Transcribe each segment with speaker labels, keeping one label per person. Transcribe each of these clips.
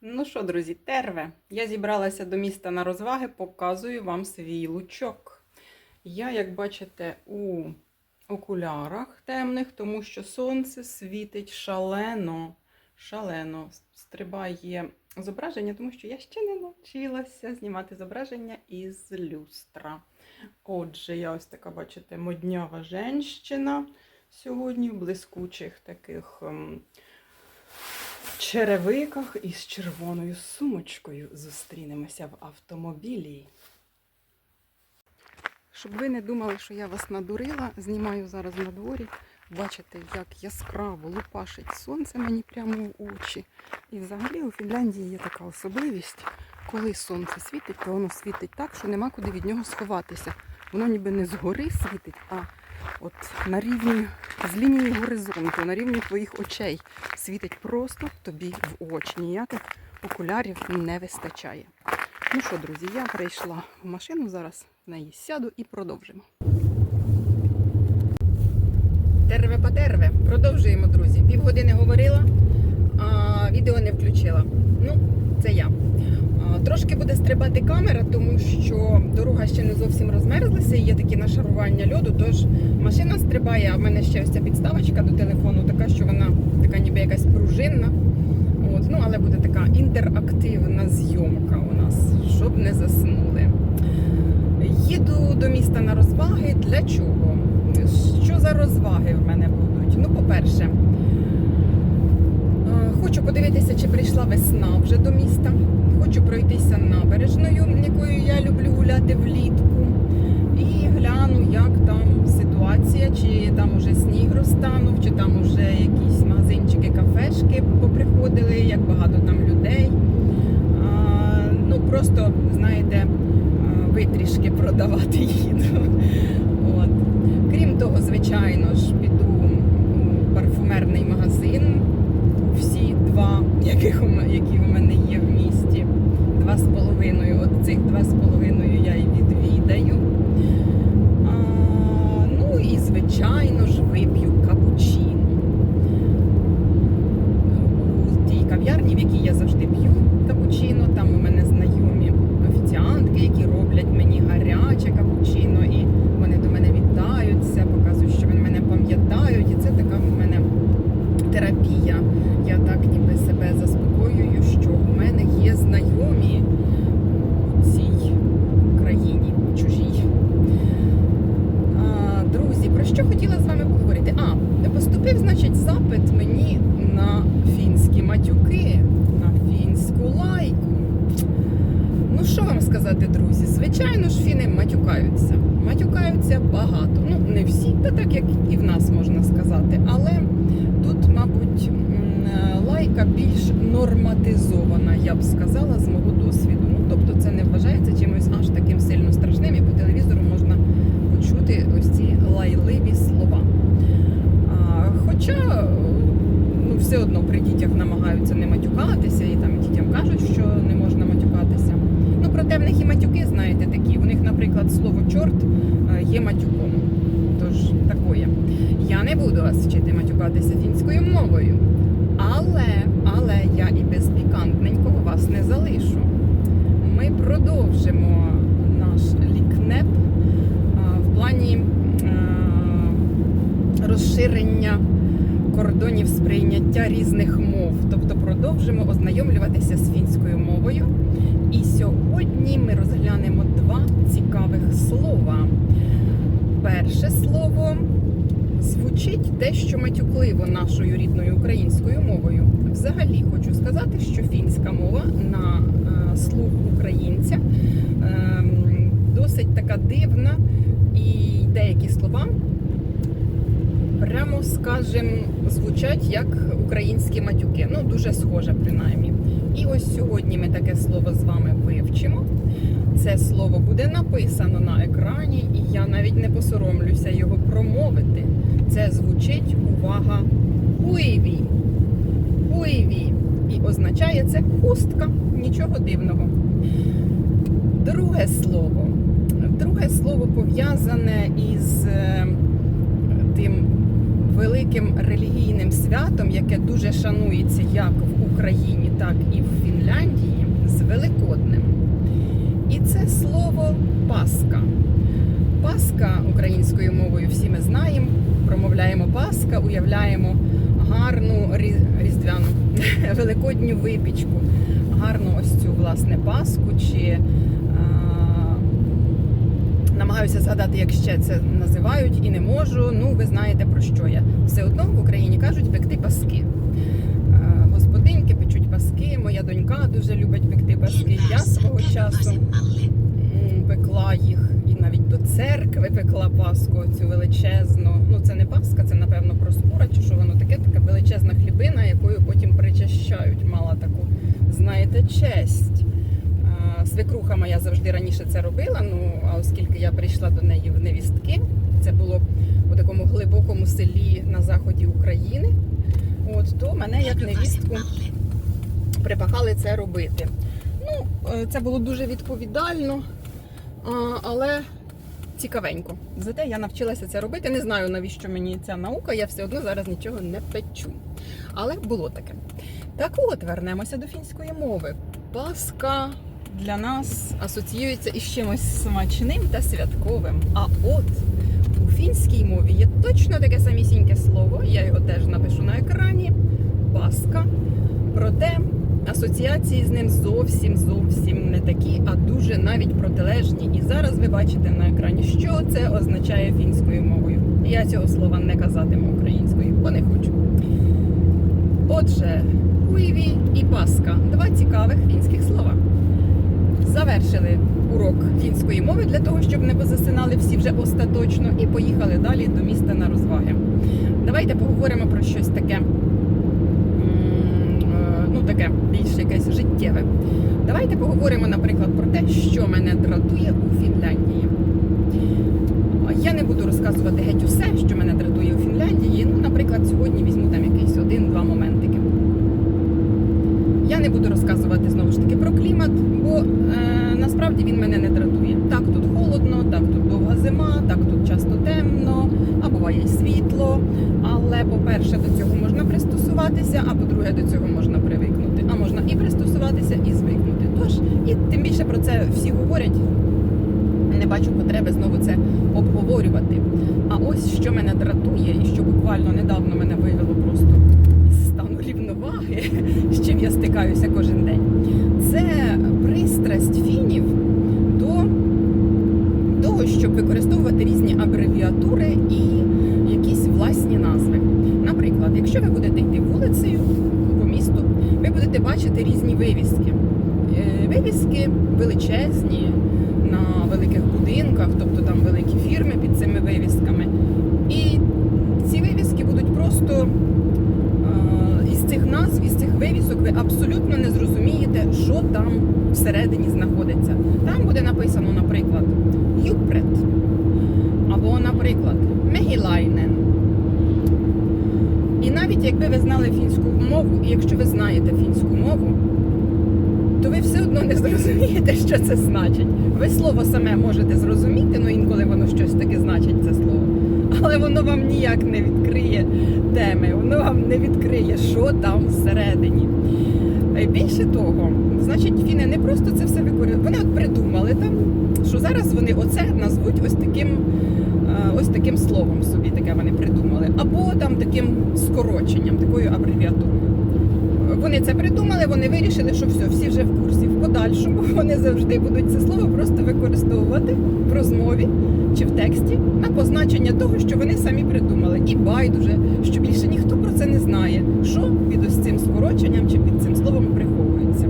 Speaker 1: Ну що, друзі, терве. Я зібралася до міста на розваги, показую вам свій лучок. Я, як бачите, у окулярах темних, тому що сонце світить шалено. Шалено стрибає зображення, тому що я ще не навчилася знімати зображення із люстра. Отже, я ось така, бачите, моднява женщина сьогодні в блискучих таких. Черевиках із червоною сумочкою зустрінемося в автомобілі. Щоб ви не думали, що я вас надурила, знімаю зараз на дворі. Бачите, як яскраво лупашить сонце мені прямо в очі. І взагалі у Фінляндії є така особливість, коли сонце світить, то воно світить так, що нема куди від нього сховатися. Воно ніби не згори світить, а от на рівні з лінії горизонту, на рівні твоїх очей світить просто тобі в очі. Ніяких окулярів не вистачає. Ну що, друзі, я прийшла в машину, зараз в неї сяду і продовжимо. Терве потерве. Продовжуємо, друзі. Півгодини говорила, а відео не включила. Ну, це я. Трошки буде стрибати камера, тому що дорога ще не зовсім розмерзлася, і є такі нашарування льоду, тож машина стрибає, а в мене ще ось ця підставочка до телефону, така, що вона така ніби якась пружинна. От, ну, але буде така інтерактивна зйомка у нас, щоб не заснули. Їду до міста на розваги. Для чого? Що за розваги в мене будуть? Ну, по-перше, е, хочу подивитися, чи прийшла весна вже до міста. Хочу пройтися набережною, якою я люблю гуляти влітку. І гляну, як там ситуація, чи там уже сніг розтанув, чи там уже якісь магазинчики, кафешки поприходили, як багато там людей. А, ну, просто, знаєте, витрішки продавати їду. От. Крім того, звичайно ж, піду у парфумерний магазин. Всі два, яких у які у мене є в місті. Два з половиною. От цих два з половиною я і відвідаю. А, ну і звичайно ж вип'ю капучино. У тій кав'ярні, в якій я завжди п'ю капучино, там у мене знайомі офіціантки, які роблять мені гаряче капучино, і вони до мене вітаються, показують, що вони мене пам'ятають, і це така в мене терапія. Я так ніби себе заспокоюю, що у мене є знайомі у цій країні, у чужій. Друзі, про що хотіла з вами поговорити? А, поступив, значить, запит мені на фінські матюки, на фінську лайку. Ну, що вам сказати, друзі? Звичайно ж, фіни матюкаються. Матюкаються багато. Ну, не всі, та так як і в нас можна сказати. Але тут, мабуть, м, лайка більш норматизована, я б сказала, з мого досвіду. Ну, тобто це не вважається чимось аж таким сильно страшним, і по телевізору можна почути ось ці лайливі слова. А, хоча ну, все одно при дітях намагаються не матюкатися, і там дітям кажуть, що не можна матюкатися. Ну, проте в них і матюки, знаєте, такі. У них, наприклад, слово чорт е, є матюком. Тож такое. Я не буду вас вчити матюкатися фінською мовою. Але, але я і без пікантненького вас не залишу. Ми продовжимо наш лікнеп в плані розширення кордонів сприйняття різних мов. Тобто продовжимо ознайомлюватися з фінською мовою. І сьогодні ми розглянемо два цікавих слова. Перше слово звучить дещо матюкливо нашою рідною українською мовою. Взагалі хочу сказати, що фінська мова на е, слух українця ем, досить така дивна, і деякі слова, прямо скажем, звучать як українські матюки. Ну, дуже схоже, принаймні. І ось сьогодні ми таке слово з вами вивчимо. Це слово буде написано на екрані, і я навіть не посоромлюся його промовити. Це звучить увага уйві. Уйві. І означає це хустка. Нічого дивного. Друге слово. Друге слово пов'язане із е, тим великим релігійним святом, яке дуже шанується як в Україні, так і в Фінляндії. з Великоднем. І це слово Пасха. Пасха українською мовою всі ми знаємо. Промовляємо Пасха, уявляємо гарну різдвяну великодню випічку, гарну ось цю власне Пасху чи а, намагаюся згадати, як ще це називають, і не можу. Ну, ви знаєте про що я. Все одно в Україні кажуть пекти паски. Е, Господинки печуть паски. Моя донька дуже любить пекти паски. Я свого часу пекла їх навіть до церкви пекла паску цю величезну. Ну це не паска, це напевно проскура, чи що воно таке, така величезна хлібина, якою потім причащають. Мала таку, знаєте, честь. Свекруха моя завжди раніше це робила. Ну а оскільки я прийшла до неї в невістки, це було у такому глибокому селі на заході України. От то мене як невістку припахали це робити. Ну, е, це було дуже відповідально, але цікавенько. Зате я навчилася це робити. Не знаю, навіщо мені ця наука, я все одно зараз нічого не печу. Але було таке. Так от, вернемося до фінської мови. Паска для нас асоціюється із чимось смачним та святковим. А от у фінській мові є точно таке самісіньке слово, я його теж напишу на екрані. Паска. Проте асоціації з ним зовсім зовсім не такі, а дуже навіть протилежні. І зараз ви бачите на екрані, що це означає фінською мовою. Я цього слова не казатиму українською, бо не хочу. Отже, хуйві і паска два цікавих фінських слова. Завершили урок фінської мови для того, щоб не позасинали всі вже остаточно, і поїхали далі до міста на розваги. Давайте поговоримо про щось таке таке більш якесь життєве. Давайте поговоримо, наприклад, про те, що мене дратує у Фінляндії. Я не буду розказувати геть усе, що мене дратує у Фінляндії. Ну, наприклад, сьогодні візьму там якийсь один-два моментики. Я не буду розказувати знову ж таки про клімат, бо е, насправді він мене не дратує. Так тут холодно, так тут довга зима, так тут часто темно, а буває й світло. Але, по-перше, до цього можна пристосуватися, а по-друге, до цього можна привикнути. А можна і пристосуватися, і звикнути. Тож, і тим більше про це всі говорять. Не бачу потреби знову це обговорювати. А ось що мене дратує, і що буквально недавно мене вивело просто з стану рівноваги, з чим я стикаюся кожен день. Це пристрасть фінів до того, щоб використовувати різні абревіатури і якісь власні назви. Наприклад, якщо ви будете йти вулицею по місту, ви будете бачити різні вивіски. Е, Вивіски на великих будинках, тобто там великі фірми під цими вивісками. І ці вивіски будуть просто е, із цих назв, із цих вивісок ви абсолютно не зрозумієте, що там всередині знаходиться. Там буде написано, наприклад, Юпрет або, наприклад, Мегілайнен. І навіть якби ви знали фінську мову, і якщо ви знаєте фінську мову, то ви все не що це значить. Ви слово саме можете зрозуміти, ну інколи воно щось таке значить, це слово. Але воно вам ніяк не відкриє теми, воно вам не відкриє, що там всередині. Е, Більше того, значить, фіни не просто це все використовують. Вони от придумали там, що зараз вони оце назвуть ось таким, е, ось таким словом собі, таке вони придумали, або там таким скороченням, такою абревіатурою. Вони це придумали, вони вирішили, що все, всі вже в курсі. В подальшому вони завжди будуть це слово просто використовувати в розмові чи в тексті на позначення того, що вони самі придумали. І байдуже, що більше ніхто про це не знає, що під ось цим скороченням чи під цим словом приховується.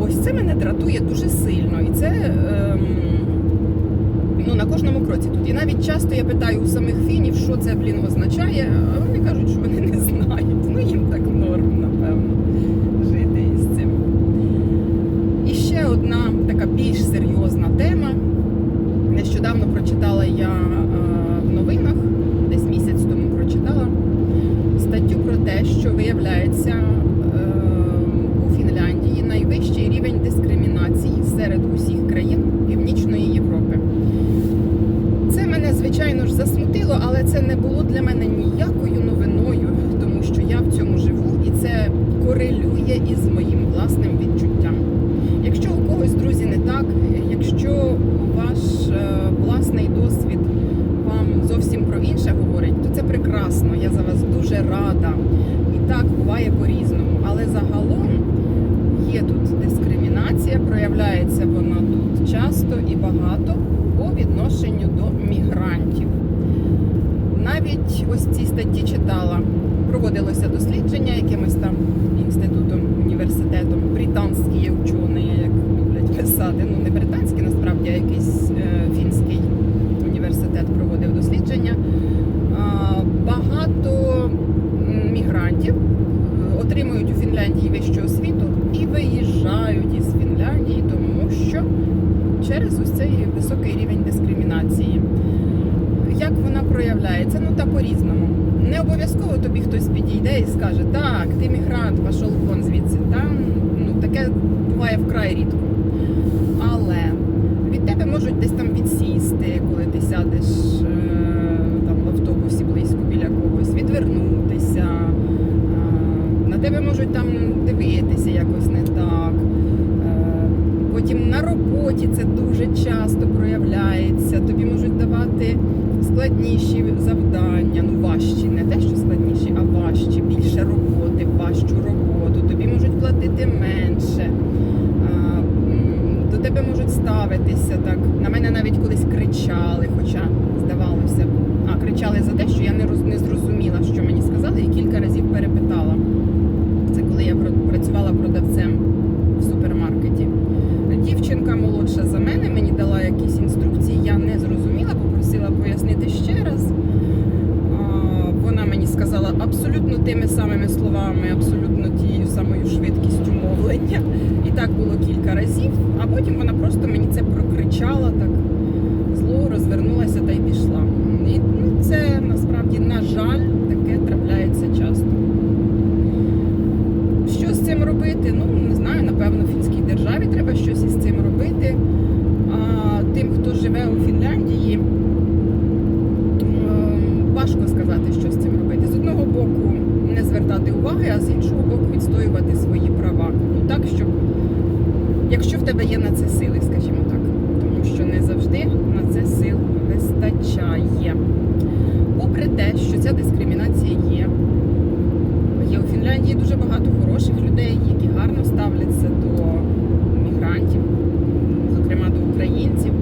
Speaker 1: Ось це мене дратує дуже сильно. І це ем, ну, на кожному кроці тут. І навіть часто я питаю у самих фінів, що це, блін, означає, а вони кажуть, що вони не знають. Ну їм так норм, напевно, жити із цим. І ще одна така більш серйозна тема. Нещодавно прочитала я е, в новинах, десь місяць тому прочитала статтю про те, що виявляється е, у Фінляндії найвищий рівень дискримінації серед усіх країн Північної Європи. Це мене, звичайно ж, засмутило, але це не було для мене ніякою новиною, тому що я в цьому живу і це корелює із моїм власним відчуттям. Якщо у когось, друзі, не так, якщо ваш е, власний досвід вам зовсім про інше говорить, то це прекрасно. Я за вас дуже рада. І так буває по-різному. Але загалом є тут дискримінація, проявляється вона тут часто і багато по відношенню до мігрантів. Навіть ось ці статті читала, проводилося дослідження якимось там інститутом, університетом, британські є вчені, як люблять писати. Ну не британський насправді, а якийсь е, фінський університет проводив дослідження. Багато мігрантів е, отримують у Фінляндії вищу освіту і виїжджають із Фінляндії, тому що через ось цей високий рівень дискримінації. Як вона проявляється? Ну та по-різному. Не обов'язково тобі хтось підійде і скаже, так, ти мігрант, пішов вон звідси. Там ну таке буває вкрай рідко. Але від тебе можуть десь там відсісти, коли ти сядеш е, там в автобусі близько біля когось, відвернутися. Е, на тебе можуть там дивитися якось не так. Е, Потім на роботі це дуже часто проявляється. Тобі можуть давати складніші завдання, ну важчі, не те, що складніші, а важчі, більше роботи, важчу роботу. Тобі можуть платити менше. А, м, До тебе можуть ставитися так. На мене навіть колись кричали, хоча здавалося б. А, кричали за те, що я не, роз- не зрозуміла, що мені сказали, і кілька разів перепитала. Це коли я пр- працювала продавцем в супермаркеті. Дівчинка молодша за мене мені дала якісь інструкції, я не зрозуміла, попросила пояснити ще раз. А, Вона мені сказала абсолютно тими самими словами, абсолютно тією самою швидкістю мовлення. І так було кілька разів, а потім вона просто мені це прокричала так зло, розвернулася та й пішла. І ну, це насправді, на жаль, таке трапляється часто. Що з цим робити? Ну, не знаю, напевно, в фінській державі треба щось із цим робити. А тим, хто живе у Фінляндії, ем, важко сказати, що з цим робити. З одного боку, не звертати уваги, а з іншого боку, відстоювати свої права. Ну так, щоб якщо в тебе є на це сили, скажімо так. Тому що не завжди на це сил вистачає. Попри те, що ця дискримінація є, Є у Фінляндії дуже багато хороших людей, які гарно ставляться до мігрантів, зокрема до українців.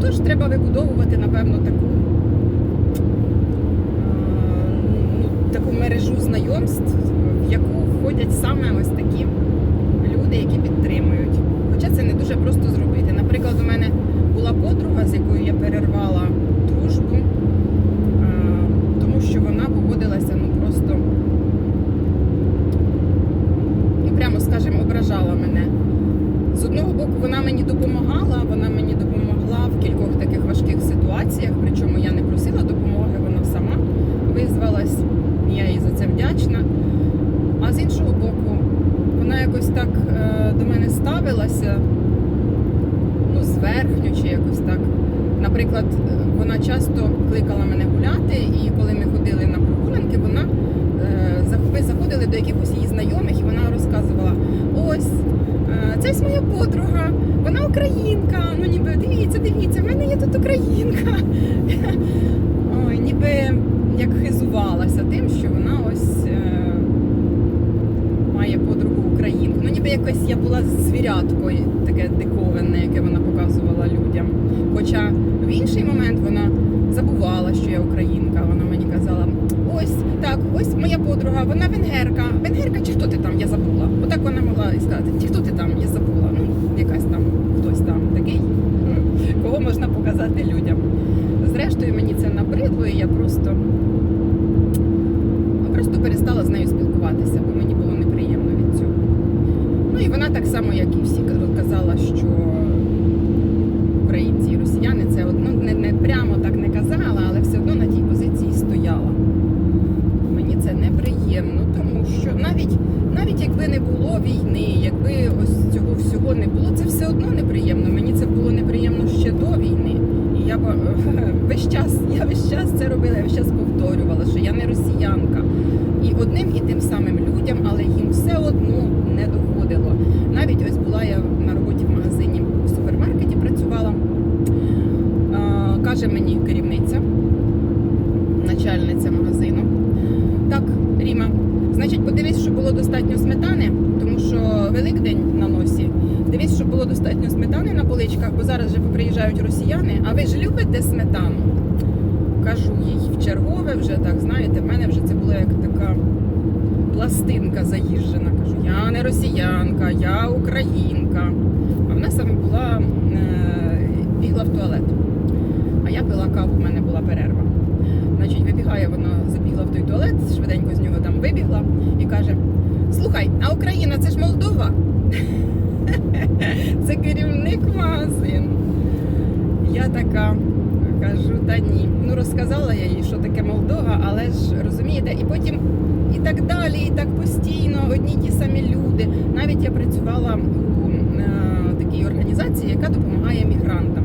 Speaker 1: Тож треба вибудовувати, напевно, таку, е, ну, таку мережу знайомств, в яку входять саме ось такі люди, які підтримують. Хоча це не дуже просто зробити. Наприклад, у мене була подруга, з якою я перервала дружбу, е, тому що вона поводилася ну просто ну прямо скажемо, ображала мене. З одного боку, вона мені допомагала, вона мені допомогла в кількох таких важких ситуаціях, причому я не просила допомоги, вона сама визвалась, і я їй за це вдячна. А з іншого боку, вона якось так е, до мене ставилася, ну, зверхньо чи якось так. Наприклад, е, вона часто кликала мене гуляти, і коли ми ходили на прогулянки, вона е, ми заходили до якихось її знайомих, і вона розказувала: ось е, це ось моя подруга, вона українка. Ну ніби дивіться, дивіться, в мене є тут українка. Ой, ніби як хизувалася тим, що вона ось має подругу українку. Ну ніби якось я була звіряткою, таке диковинне, яке вона показувала людям. Хоча в інший момент вона забувала, що я українка. Вона мені казала: ось так, ось моя подруга, вона венгерка. Венгерка чи хто ти там? Я забула. Отак вона могла і сказати, чи хто ти там, я забула. Ну, якась там, хтось там такий, кого можна показати людям. Зрештою, мені це набридло, і я просто, просто перестала з нею спілкуватися, бо мені було неприємно від цього. Ну і вона так само, як і всі, казала, що українці і росіяни це одно не, не прямо так не казала, але все одно на тій позиції стояла. Мені це неприємно, тому що навіть навіть якби не було війни, якби ось цього всього не було, це все одно неприємно. Мені це було неприємно ще до війни. І я б, весь час, я весь час це робила, я весь час повторювала, що я не росіянка. І одним і тим самим людям, але їм все одно не доходило. Навіть ось була я на роботі в магазині в Великдень на носі. Дивіться, щоб було достатньо сметани на поличках, бо зараз вже поприїжджають росіяни. А ви ж любите сметану? Кажу їй в чергове вже так, знаєте, в мене вже це була як така пластинка заїжджена. Кажу, я не росіянка, я українка. А вона саме була е, бігла в туалет. А я пила каву, в мене була перерва. Значить, вибігає вона, забігла в той туалет, швиденько з нього там вибігла і каже: Слухай, а Україна це ж Молдова. Це керівник магазину. Я така кажу, та ні. Ну розказала я їй, що таке Молдова, але ж розумієте, і потім і так далі, і так постійно одні ті самі люди. Навіть я працювала у е, такій організації, яка допомагає мігрантам.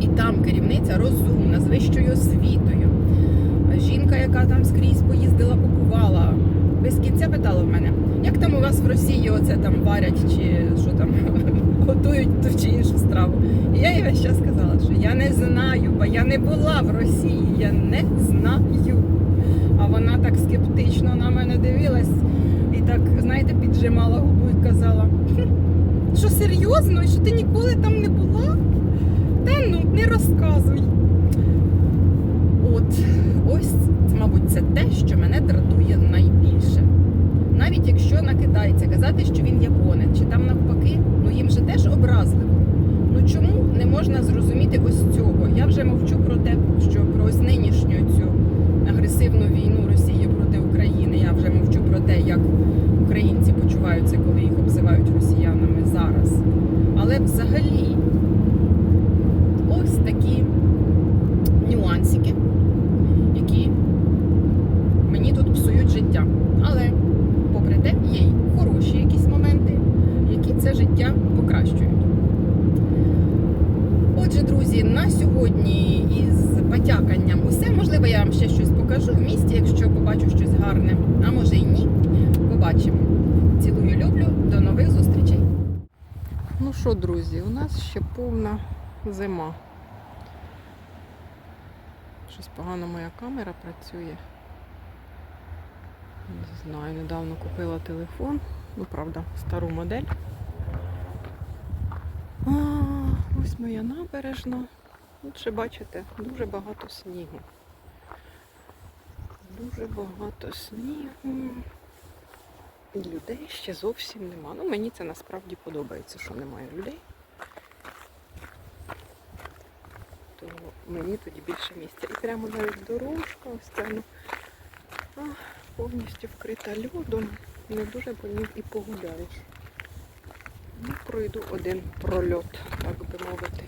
Speaker 1: І там керівниця розумна, з вищою освітою. Жінка, яка там скрізь поїздила, побувала. Без кінця питала в мене, як там у вас в Росії оце там варять, чи що там готують ту чи іншу страву. І я їй весь час сказала, що я не знаю, бо я не була в Росії, я не знаю. А вона так скептично на мене дивилась і так, знаєте, піджимала губу і казала, що серйозно, що ти ніколи там не була? Та ну, не розказуй. От, ось, мабуть, це те, що мене дратує найбільше. Навіть якщо на китайця казати, що він японець, чи там навпаки, ну їм же теж образливо. Ну чому не можна зрозуміти ось цього? Я вже мовчу про те, що про ось нинішню цю агресивну війну Росії проти України. Я вже мовчу про те, як українці почуваються, коли їх обзивають росіянами зараз. Але взагалі, ось такі нюансики, які мені тут псують життя. Але, попри те, є й хороші якісь моменти, які це життя покращують. Отже, друзі, на сьогодні із потяканням усе. Можливо, я вам ще щось покажу в місті, якщо побачу щось гарне. А може й ні. Побачимо. Цілую, люблю. До нових зустрічей. Ну що, друзі, у нас ще повна зима. Щось погано моя камера працює. Не знаю, недавно купила телефон. Ну, правда, стару модель. А, ось моя набережна. Тут ще бачите, дуже багато снігу. Дуже багато снігу. Людей ще зовсім нема. Ну, мені це насправді подобається, що немає людей. То мені тоді більше місця. І прямо навіть дорожка, ось ця ну, повністю вкрита льодом. Не дуже по ній і погуляєш. Ну, пройду один прольот, так би мовити.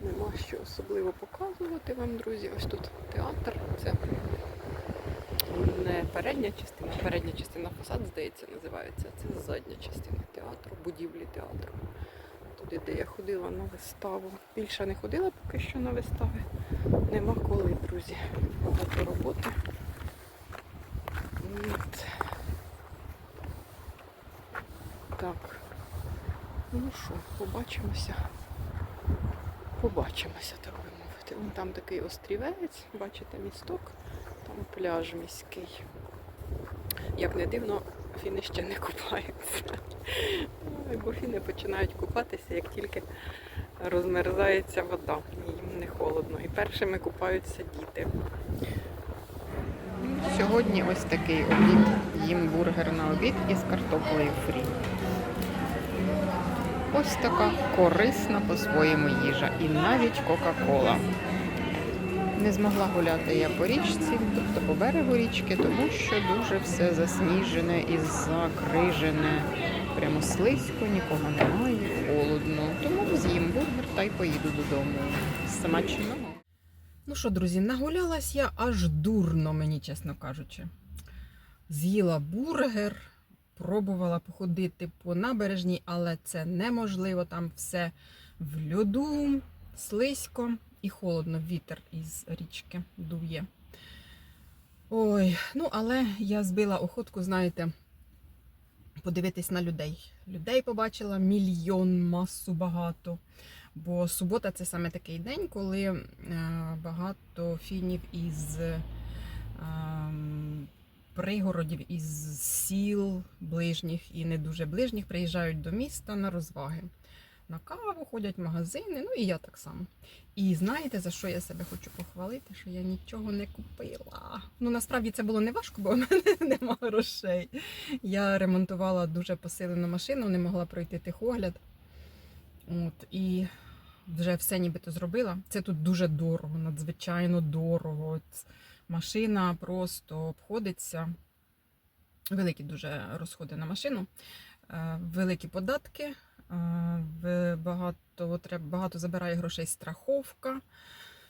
Speaker 1: Нема що особливо показувати вам, друзі. Ось тут театр. Це не передня частина, передня частина фасад, здається, називається. Це задня частина театру, будівлі театру. Туди, де я ходила на виставу. Більше не ходила поки що на вистави. Нема коли, друзі. Багато роботи. От. Так. Ну що, побачимося. Побачимося, так би мовити. Вон там такий острівець, бачите, місток, там пляж міський. Як не дивно, фіни ще не купаються. Бо фіни починають купатися, як тільки розмерзається вода. Їм не холодно. І першими купаються діти. Сьогодні ось такий обід. Їм бургер на обід із картоплею фрі. Ось така корисна по-своєму їжа. І навіть Кока-Кола. Не змогла гуляти я по річці, тобто по берегу річки, тому що дуже все засніжене і закрижене. Прямо слизько, нікого немає, холодно. Тому з'їм бургер та й поїду додому. Смачного. Ну що, друзі, нагулялась я аж дурно, мені чесно кажучи. З'їла бургер, пробувала походити по набережній, але це неможливо. Там все в льоду, слизько і холодно. Вітер із річки дує. Ой, ну але я збила охотку, знаєте, подивитись на людей. Людей побачила мільйон, масу багато. Бо субота це саме такий день, коли е, багато фінів із ем, пригородів, із сіл ближніх і не дуже ближніх приїжджають до міста на розваги. На каву ходять в магазини, ну і я так само. І знаєте, за що я себе хочу похвалити? Що я нічого не купила. Ну насправді це було не важко, бо в мене немає грошей. Я ремонтувала дуже посилену машину, не могла пройти техогляд. От, і вже все нібито зробила. Це тут дуже дорого, надзвичайно дорого. От, машина просто обходиться. Великі дуже розходи на машину, е, великі податки, багато, треба, багато забирає грошей страховка.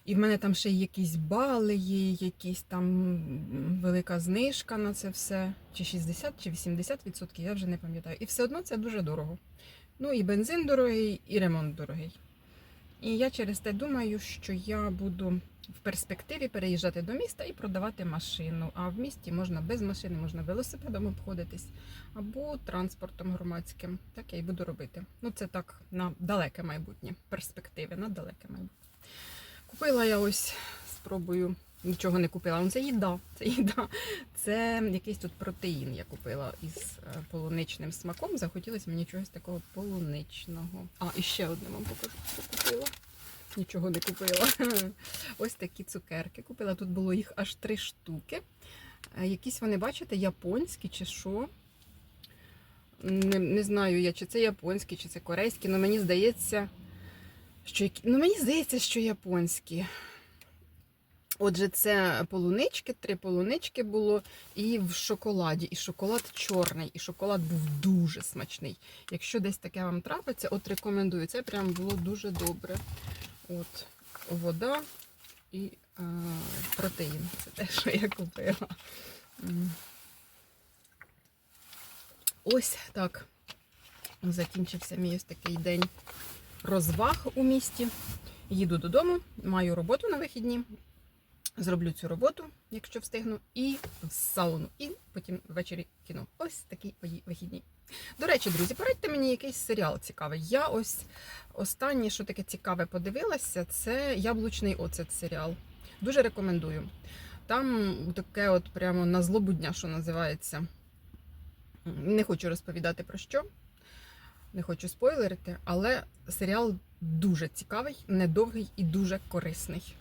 Speaker 1: І в мене там ще якісь бали є, якісь там велика знижка на це все. Чи 60, чи 80 відсотків, я вже не пам'ятаю. І все одно це дуже дорого. Ну і бензин дорогий, і ремонт дорогий. І я через те думаю, що я буду в перспективі переїжджати до міста і продавати машину. А в місті можна без машини, можна велосипедом обходитись або транспортом громадським. Так я і буду робити. Ну це так на далеке майбутнє, перспективи на далеке майбутнє. Купила я ось, спробую. Нічого не купила. Ну, Це їда. Це їда. Це якийсь тут протеїн я купила із е, полуничним смаком. Захотілося мені чогось такого полуничного. А, і ще одне вам покажу, що купила. Нічого не купила. Ось такі цукерки купила. Тут було їх аж три штуки. Е, Якісь вони, бачите, японські чи що. Не, не знаю я, чи це японські, чи це корейські, але мені здається, що ну, мені здається, що японські. Отже, це полунички, три полунички було і в шоколаді. І шоколад чорний, і шоколад був дуже смачний. Якщо десь таке вам трапиться, от рекомендую. Це прям було дуже добре. От вода і е, протеїн. Це те, що я купила. Ось так. Закінчився мій ось такий день розваг у місті. Їду додому, маю роботу на вихідні. Зроблю цю роботу, якщо встигну, і сауну, і потім ввечері кіно. Ось такі мої вихідні. До речі, друзі, порадьте мені якийсь серіал цікавий. Я ось останнє, що таке цікаве подивилася, це Яблучний оцет серіал. Дуже рекомендую. Там таке от прямо на злобу дня, що називається. Не хочу розповідати про що, не хочу спойлерити, але серіал дуже цікавий, недовгий і дуже корисний.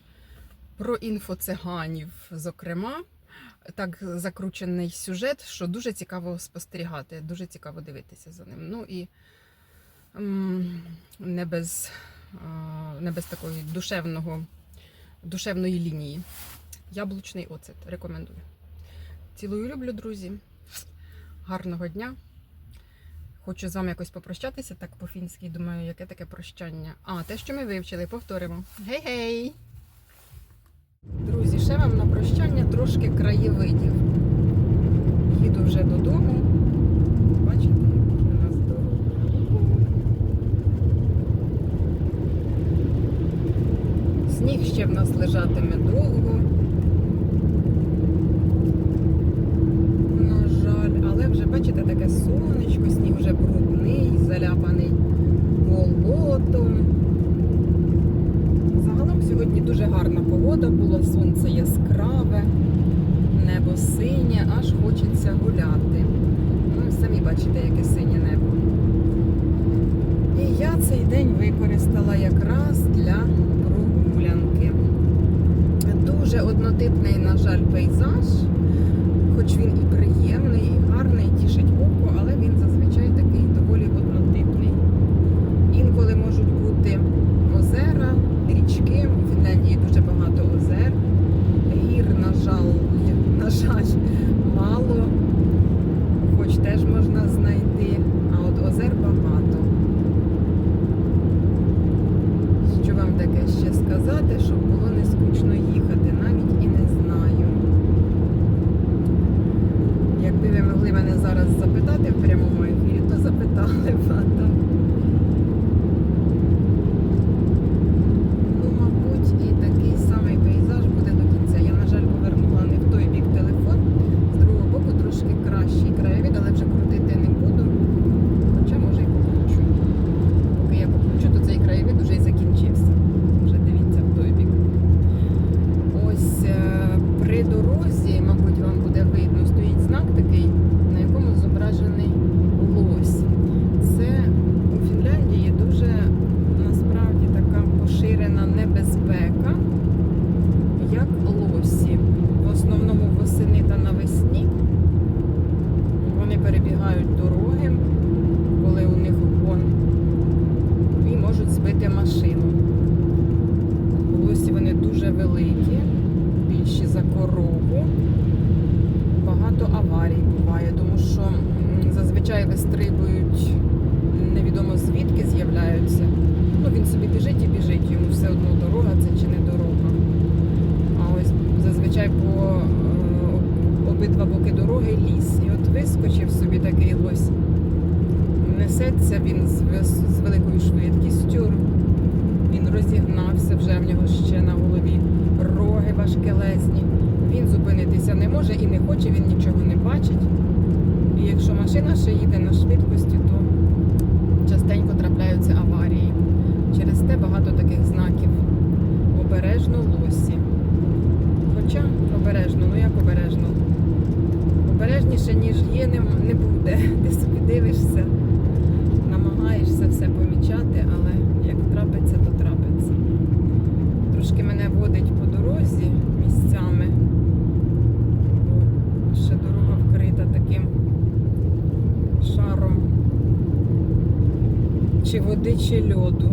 Speaker 1: Про інфоциганів, зокрема, так закручений сюжет, що дуже цікаво спостерігати, дуже цікаво дивитися за ним. Ну і не без, не без такої душевного, душевної лінії. Яблучний оцет. Рекомендую. Цілую люблю, друзі. Гарного дня. Хочу з вами якось попрощатися так по-фінськи. Думаю, яке таке прощання. А, те, що ми вивчили, повторимо. Гей-гей! Друзі, ще вам на прощання трошки краєвидів. Їду вже додому. Бачите, які у нас дороги. Сніг ще в нас лежатиме довго. На жаль, але вже бачите таке сонечко, сніг вже брудний, заляпаний болотом. Загалом сьогодні дуже гарна погода була, сонце яскраве, небо синє, аж хочеться гуляти. Ну, і самі бачите, яке синє небо. І я цей день використала якраз для прогулянки. Дуже однотипний, на жаль, пейзаж, хоч він і приємний, і гарний, і тішить око, але він зазвичай такий доволі однотипний. Інколи можуть бути озера, річки. У Фінляндії дуже багато озер. Гір, на жаль, на жаль, мало, хоч теж можна знайти, а от озер багато. Що вам таке ще сказати, щоб було не скучно їхати, навіть і не знаю. Як перекривають дороги, коли у них гон, і можуть збити машину. Лосі вони дуже великі, більші за корову. Багато аварій буває, тому що м, зазвичай вистрибують невідомо звідки з'являються. Ну, він собі біжить і біжить, йому все одно дорога це чи не дорога. А ось зазвичай по е, обидва боки дороги ліс. І от вискочив собі такий лось. Несеться він з, великою швидкістю. Він розігнався, вже в нього ще на голові роги важкелезні. Він зупинитися не може і не хоче, він нічого не бачить. І якщо машина ще їде на швидкості, то частенько трапляються аварії. Через те багато таких знаків. Обережно лосі. Хоча обережно, ну як обережно? Обережніше, ніж є, не, не буде. Ти собі дивишся, намагаєшся все помічати, але як трапиться, то трапиться. Трошки мене водить по дорозі місцями. Ще дорога вкрита таким шаром чи води, чи льоду.